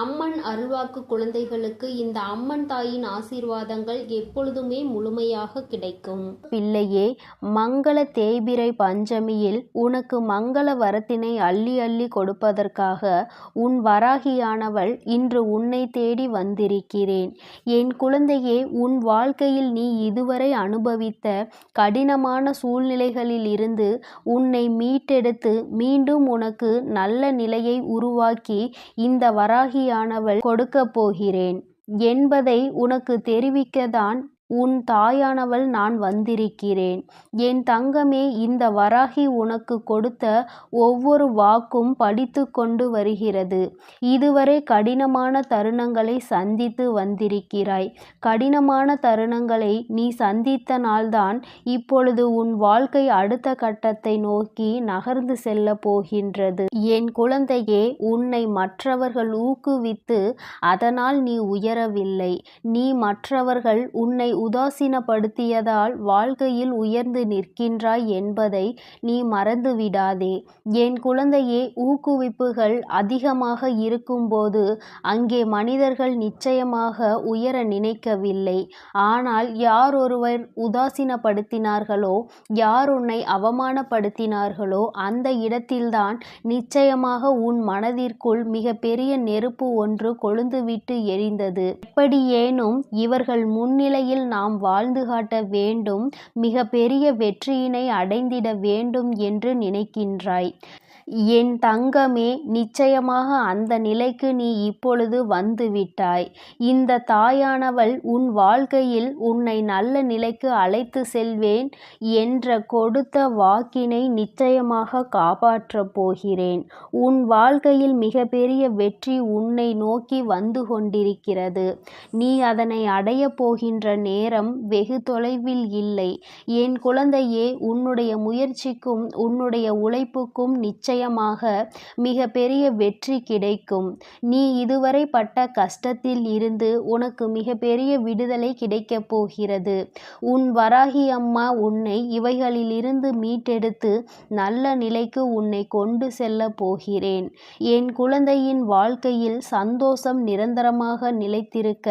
அம்மன் அருள்வாக்கு குழந்தைகளுக்கு இந்த அம்மன் தாயின் ஆசீர்வாதங்கள் எப்பொழுதுமே முழுமையாக கிடைக்கும். பிள்ளையே மங்கள தேய்பிரை பஞ்சமியில் உனக்கு மங்கள வரத்தினை அள்ளி அள்ளி கொடுப்பதற்காக உன் வராகியானவள் இன்று உன்னை தேடி வந்திருக்கிறேன். என் குழந்தையே உன் வாழ்க்கையில் நீ இதுவரை அனுபவித்த கடினமான சூழ்நிலைகளில் இருந்து உன்னை மீட்டெடுத்து மீண்டும் உனக்கு நல்ல நிலையை உருவாக்கி இந்த வராகி ஆவியானவள் கொடுக்கப் போகிறேன் என்பதை உனக்கு தெரிவிக்கத்தான் உன் தாயானவள் நான் வந்திருக்கிறேன். என் தங்கமே இந்த வராகி உனக்கு கொடுத்த ஒவ்வொரு வாக்கும் படித்து கொண்டு வருகிறது. இதுவரை கடினமான தருணங்களை சந்தித்து வந்திருக்கிறாய். கடினமான தருணங்களை நீ சந்தித்த நாள்தான் இப்பொழுது உன் வாழ்க்கை அடுத்த கட்டத்தை நோக்கி நகர்ந்து செல்ல போகின்றது. என் குழந்தையே உன்னை மற்றவர்கள் ஊக்குவித்து அதனால் நீ உயரவில்லை. நீ மற்றவர்கள் உன்னை உதாசீனப்படுத்தியதால் வாழ்க்கையில் உயர்ந்து நிற்கின்றாய் என்பதை நீ மறந்துவிடாதே. என் குழந்தையே ஊக்குவிப்புகள் அதிகமாக இருக்கும்போது அங்கே மனிதர்கள் நிச்சயமாக உயர நினைக்கவில்லை. ஆனால் யார் ஒருவர் உதாசீனப்படுத்தினார்களோ யார் உன்னை அவமானப்படுத்தினார்களோ அந்த இடத்தில்தான் நிச்சயமாக உன் மனதிற்குள் மிகப்பெரிய நெருப்பு ஒன்று கொழுந்துவிட்டு எரிந்தது. எப்படியேனும் இவர்கள் முன்னிலையில் நாம் வாழ்ந்து காட்ட வேண்டும் மிக பெரிய வெற்றியினை அடைந்திட வேண்டும் என்று நினைக்கின்றாய். என் தங்கமே நிச்சயமாக அந்த நிலைக்கு நீ இப்பொழுது வந்துவிட்டாய் இந்த தாயானவள் உன் வாழ்க்கையில் உன்னை நல்ல நிலைக்கு அழைத்து செல்வேன் என்ற கொடுத்த வாக்கினை நிச்சயமாக காப்பாற்றப் போகிறேன். உன் வாழ்க்கையில் மிகப்பெரிய வெற்றி உன்னை நோக்கி வந்து கொண்டிருக்கிறது. நீ அதனை அடையப் போகின்ற நேரம் வெகு தொலைவில் இல்லை. என் குழந்தையே உன்னுடைய முயற்சிக்கும் உன்னுடைய உழைப்புக்கும் நிச்சயம் நிச்சயமாக மிக பெரிய வெற்றி கிடைக்கும். நீ இதுவரை பட்ட கஷ்டத்தில் இருந்து உனக்கு மிக பெரிய விடுதலை கிடைக்கப் போகிறது. உன் வராகி அம்மா உன்னை இவைகளிலிருந்து மீட்டெடுத்து நல்ல நிலைக்கு உன்னை கொண்டு செல்ல போகிறேன். என் குழந்தையின் வாழ்க்கையில் சந்தோஷம் நிரந்தரமாக நிலைத்திருக்க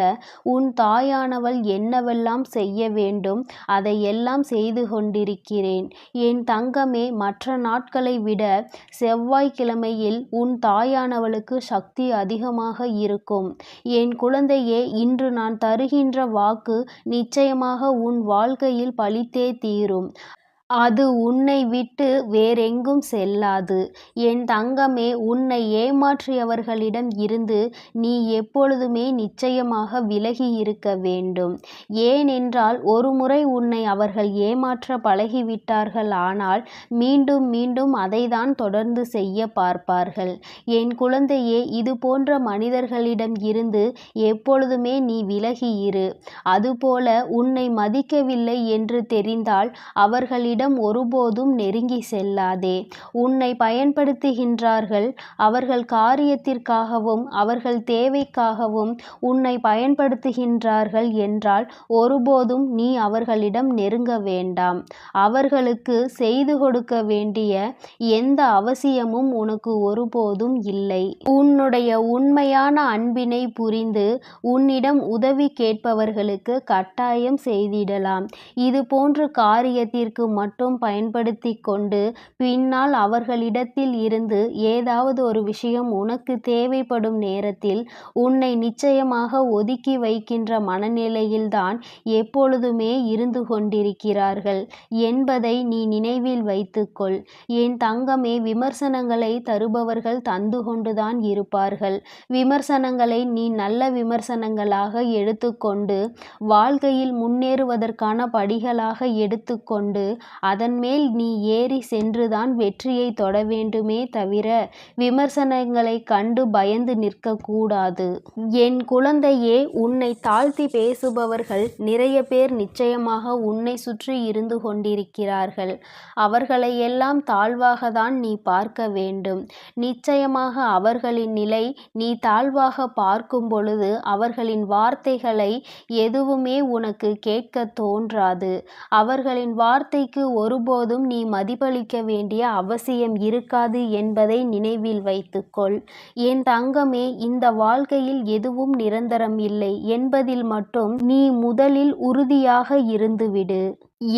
உன் தாயானவள் என்னவெல்லாம் செய்ய வேண்டும் அதையெல்லாம் செய்து கொண்டிருக்கிறேன். என் தங்கமே மற்ற நாட்களை விட செவ்வாய்க்கிழமையில் உன் தாயானவளுக்கு சக்தி அதிகமாக இருக்கும். என் குழந்தையே இன்று நான் தருகின்ற வாக்கு நிச்சயமாக உன் வாழ்க்கையில் பழித்தே தீரும். அது உன்னை விட்டு வேறெங்கும் செல்லாது. என் தங்கமே உன்னை ஏமாற்றியவர்களிடம் இருந்து நீ எப்பொழுதுமே நிச்சயமாக விலகி இருக்க வேண்டும். ஏனென்றால் ஒருமுறை உன்னை அவர்கள் ஏமாற்ற பழகிவிட்டார்கள். ஆனால் மீண்டும் மீண்டும் அதைதான் தொடர்ந்து செய்ய பார்ப்பார்கள். என் குழந்தையே இது போன்ற மனிதர்களிடம் இருந்து எப்பொழுதுமே நீ விலகி இரு. அதுபோல உன்னை மதிக்கவில்லை என்று தெரிந்தால் அவர்களிடம் அவர்களிடம் ஒருபோதும் நெருங்கி செல்லாதே. உன்னை பயன்படுத்துகின்றார்கள் அவர்கள் காரியத்திற்காகவும் அவர்கள் தேவைக்காகவும் உன்னை பயன்படுத்துகின்றார்கள் என்றால் ஒருபோதும் நீ அவர்களிடம் நெருங்க வேண்டாம். அவர்களுக்கு செய்து கொடுக்க வேண்டிய எந்த அவசியமும் உனக்கு ஒருபோதும் இல்லை. உன்னுடைய உண்மையான அன்பினை புரிந்து உன்னிடம் உதவி கேட்பவர்களுக்கு கட்டாயம் செய்திடலாம். இது போன்ற காரியத்திற்கு மட்டும் பயன்படுத்தி கொண்டு பின்னால் அவர்களிடத்தில் இருந்து ஏதாவது ஒரு விஷயம் உனக்கு தேவைப்படும் நேரத்தில் உன்னை நிச்சயமாக ஒதுக்கி வைக்கின்ற மனநிலையில்தான் எப்பொழுதுமே இருந்து கொண்டிருக்கிறார்கள் என்பதை நீ நினைவில் வைத்துக்கொள். என் தங்கமே விமர்சனங்களை தருபவர்கள் தந்து கொண்டுதான் இருப்பார்கள். விமர்சனங்களை நீ நல்ல விமர்சனங்களாக எடுத்துக்கொண்டு வாழ்க்கையில் முன்னேறுவதற்கான படிகளாக எடுத்துக்கொண்டு அதன் மேல் நீ ஏறி சென்றுதான் வெற்றியை தொட வேண்டுமே தவிர விமர்சனங்களை கண்டு பயந்து நிற்கக்கூடாது. என் குழந்தையே உன்னை தாழ்த்தி பேசுபவர்கள் நிறைய பேர் நிச்சயமாக உன்னை சுற்றி இருந்து கொண்டிருக்கிறார்கள். அவர்களை எல்லாம் தாழ்வாக தான் நீ பார்க்க வேண்டும். நிச்சயமாக அவர்களின் நிலை நீ தாழ்வாக பார்க்கும் பொழுது அவர்களின் வார்த்தைகளை எதுவுமே உனக்கு கேட்க தோன்றாது. அவர்களின் வார்த்தைக்கு ஒருபோதும் நீ மதிப்பளிக்க வேண்டிய அவசியம் இருக்காது என்பதை நினைவில் வைத்துக்கொள். என் தங்கமே இந்த வாழ்க்கையில் எதுவும் நிரந்தரம் இல்லை என்பதில் மட்டும் நீ முதலில் உறுதியாக இருந்துவிடு.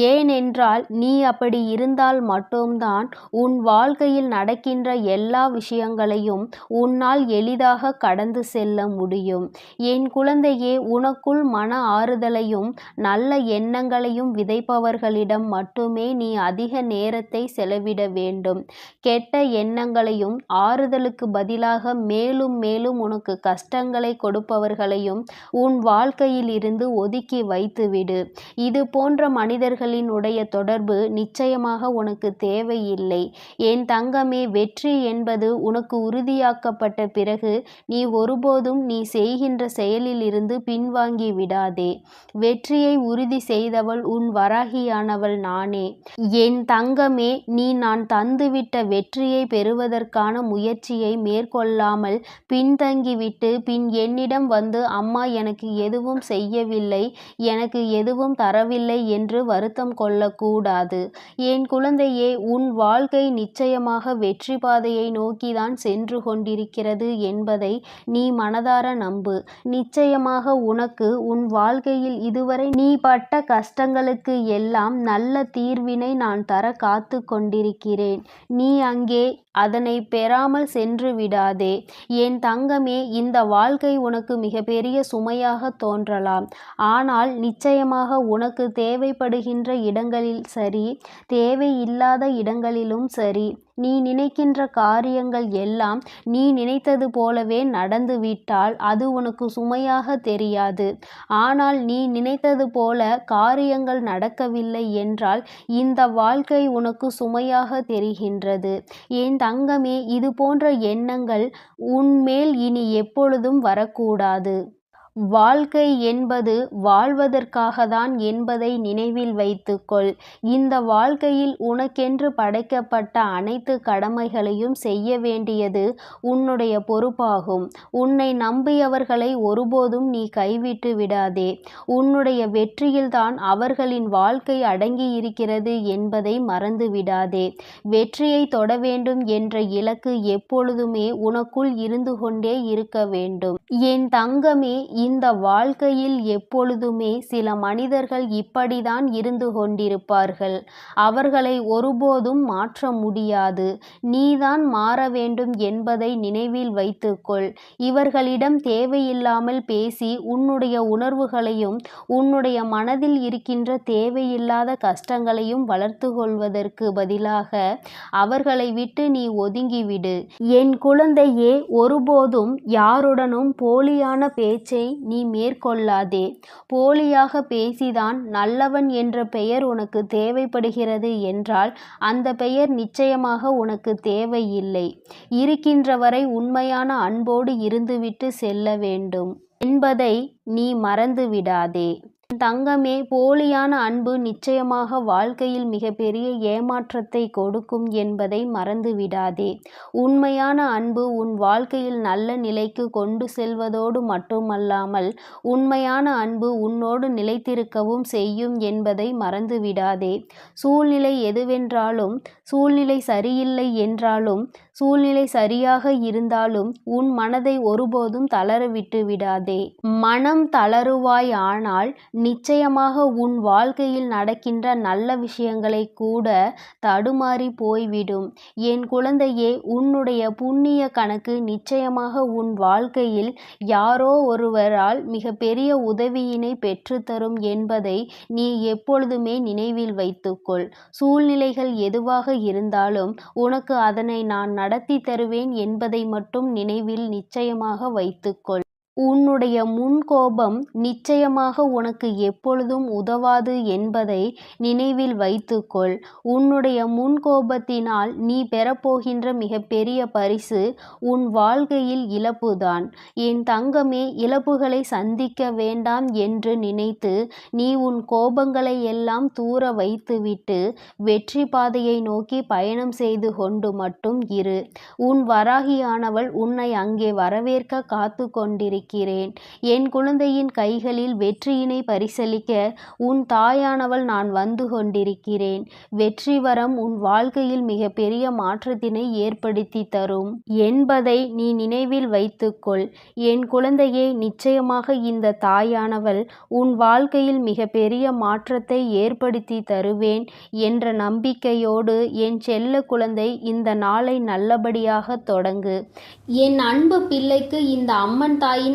ஏனென்றால் நீ அப்படி இருந்தால் மட்டும்தான் உன் வாழ்க்கையில் நடக்கின்ற எல்லா விஷயங்களையும் உன்னால் எளிதாக கடந்து செல்ல முடியும். என் குழந்தையே உனக்குள் மன ஆறுதலையும் நல்ல எண்ணங்களையும் விதைப்பவர்களிடம் மட்டுமே நீ அதிக நேரத்தை செலவிட வேண்டும். கெட்ட எண்ணங்களையும் ஆறுதலுக்கு பதிலாக மேலும் மேலும் உனக்கு கஷ்டங்களை கொடுப்பவர்களையும் உன் வாழ்க்கையில் இருந்து ஒதுக்கி வைத்துவிடு. இது போன்ற மனிதர் அவர்களினுடைய தொடர்பு நிச்சயமாக உனக்கு தேவையில்லை. என் தங்கமே வெற்றி என்பது உனக்கு உறுதியாக்கப்பட்ட பிறகு நீ ஒருபோதும் நீ செய்கின்ற செயலிலிருந்து பின்வாங்கி விடாதே. வெற்றியை உறுதி செய்தவள் உன் வராகியானவள் நானே. என் தங்கமே நீ நான் தந்துவிட்ட வெற்றியை பெறுவதற்கான முயற்சியை மேற்கொள்ளாமல் பின்தங்கிவிட்டு பின் என்னிடம் வந்து அம்மா எனக்கு எதுவும் செய்யவில்லை. எனக்கு எதுவும் தரவில்லை என்று வருத்தம் கொள்ளக்கூடாது. என் குழந்தையே உன் வாழ்க்கை நிச்சயமாக வெற்றி பாதையை நோக்கிதான் சென்று கொண்டிருக்கிறது என்பதை நீ மனதார நம்பு. நிச்சயமாக உனக்கு உன் வாழ்க்கையில் இதுவரை நீ பட்ட கஷ்டங்களுக்கு எல்லாம் நல்ல தீர்வினை நான் தர காத்து கொண்டிருக்கிறேன். நீ அங்கே அதனை பெறாமல் சென்று விடாதே. என் தங்கமே இந்த வாழ்க்கை உனக்கு மிகப்பெரிய சுமையாக தோன்றலாம். ஆனால் நிச்சயமாக உனக்கு தேவைப்படுகின்ற இடங்களில் சரி தேவையில்லாத இடங்களிலும் சரி. நீ நினைக்கின்ற காரியங்கள் எல்லாம் நீ நினைத்தது போலவே நடந்துவிட்டால் அது உனக்கு சுமையாக தெரியாது. ஆனால் நீ நினைத்தது போல காரியங்கள் நடக்கவில்லை என்றால் இந்த வாழ்க்கை உனக்கு சுமையாக தெரிகின்றது. என் தங்கமே இது போன்ற எண்ணங்கள் உன்மேல் இனி எப்பொழுதும் வரக்கூடாது. வாழ்க்கை என்பது வாழ்வதற்காகத்தான் என்பதை நினைவில் வைத்துக்கொள். இந்த வாழ்க்கையில் உனக்கென்று படைக்கப்பட்ட அனைத்து கடமைகளையும் செய்ய வேண்டியது உன்னுடைய பொறுப்பாகும். உன்னை நம்பியவர்களை ஒருபோதும் நீ கைவிட்டு விடாதே. உன்னுடைய வெற்றியில்தான் அவர்களின் வாழ்க்கை அடங்கியிருக்கிறது என்பதை மறந்து விடாதே. வெற்றியை தொட வேண்டும் என்ற இலக்கு எப்பொழுதுமே உனக்குள் இருந்து கொண்டே இருக்க வேண்டும். என் தங்கமே இந்த வாழ்க்கையில் எப்பொழுதுமே சில மனிதர்கள் இப்படிதான் இருந்து கொண்டிருப்பார்கள். அவர்களை ஒருபோதும் மாற்ற முடியாது. நீதான் மாற வேண்டும் என்பதை நினைவில் வைத்துக்கொள். இவர்களிடம் தேவையில்லாமல் பேசி உன்னுடைய உணர்வுகளையும் உன்னுடைய மனதில் இருக்கின்ற தேவையில்லாத கஷ்டங்களையும் வளர்த்து கொள்வதற்கு பதிலாக அவர்களை விட்டு நீ ஒதுங்கிவிடு. என் குழந்தையே ஒருபோதும் யாருடனும் போலியான பேச்சை நீ மேற்கொள்ளாதே. போலியாக பேசிதான் நல்லவன் என்ற பெயர் உனக்கு தேவைப்படுகிறது என்றால் அந்த பெயர் நிச்சயமாக உனக்கு தேவையில்லை. இருக்கின்ற வரை உண்மையான அன்போடு இருந்துவிட்டு செல்ல வேண்டும் என்பதை நீ மறந்துவிடாதே. தங்கமே போலியான அன்பு நிச்சயமாக வாழ்க்கையில் மிகப்பெரிய ஏமாற்றத்தை கொடுக்கும் என்பதை மறந்துவிடாதே. உண்மையான அன்பு உன் வாழ்க்கையில் நல்ல நிலைக்கு கொண்டு செல்வதோடு மட்டுமல்லாமல் உண்மையான அன்பு உன்னோடு நிலைத்திருக்கவும் செய்யும் என்பதை மறந்துவிடாதே. சூழ்நிலை எதுவென்றாலும் சூழ்நிலை சரியில்லை என்றாலும் சூழ்நிலை சரியாக இருந்தாலும் உன் மனதை ஒருபோதும் தளர விட்டு விடாதே மனம் தளருவாய் ஆனால் நிச்சயமாக உன் வாழ்க்கையில் நடக்கின்ற நல்ல விஷயங்களை கூட தடுமாறி போய்விடும். என் குழந்தையே உன்னுடைய புண்ணிய கணக்கு நிச்சயமாக உன் வாழ்க்கையில் யாரோ ஒருவரால் மிகப்பெரிய உதவியினை பெற்றுத்தரும் என்பதை நீ எப்பொழுதுமே நினைவில் வைத்துக்கொள். சூழ்நிலைகள் எதுவாக இருந்தாலும் உனக்கு அதனை நான் நடத்தி தருவேன் என்பதை மட்டும் நினைவில் நிச்சயமாக வைத்துக்கொள். உன்னுடைய முன்கோபம் நிச்சயமாக உனக்கு எப்பொழுதும் உதவாது என்பதை நினைவில் வைத்துக்கொள். உன்னுடைய முன்கோபத்தினால் நீ பெறப்போகின்ற மிகப்பெரிய பரிசு உன் வாழ்க்கையில் இழப்புதான். என் தங்கமே இழப்புகளை சந்திக்க வேண்டாம் என்று நினைத்து நீ உன் கோபங்களை எல்லாம் தூர வைத்துவிட்டு வெற்றி பாதையை நோக்கி பயணம் செய்து கொண்டு மட்டும் இரு. உன் வராகியானவள் உன்னை அங்கே வரவேற்க காத்து கொண்டிருக்கிறாள் இருக்கிறேன் என் குழந்தையின் கைகளில் வெற்றியினை பரிசளிக்க உன் தாயானவள் நான் வந்து கொண்டிருக்கிறேன். வெற்றி வரம் உன் வாழ்க்கையில் மிகப்பெரிய மாற்றத்தினை ஏற்படுத்தி தரும். என்பதை நீ நினைவில் வைத்துக்கொள். என் குழந்தையை நிச்சயமாக இந்த தாயானவள் உன் வாழ்க்கையில் மிகப்பெரிய மாற்றத்தை ஏற்படுத்தி தருவேன் என்ற நம்பிக்கையோடு என் செல்ல குழந்தை இந்த நாளை நல்லபடியாக தொடங்கு. என் அன்பு பிள்ளைக்கு இந்த அம்மன் தாயின்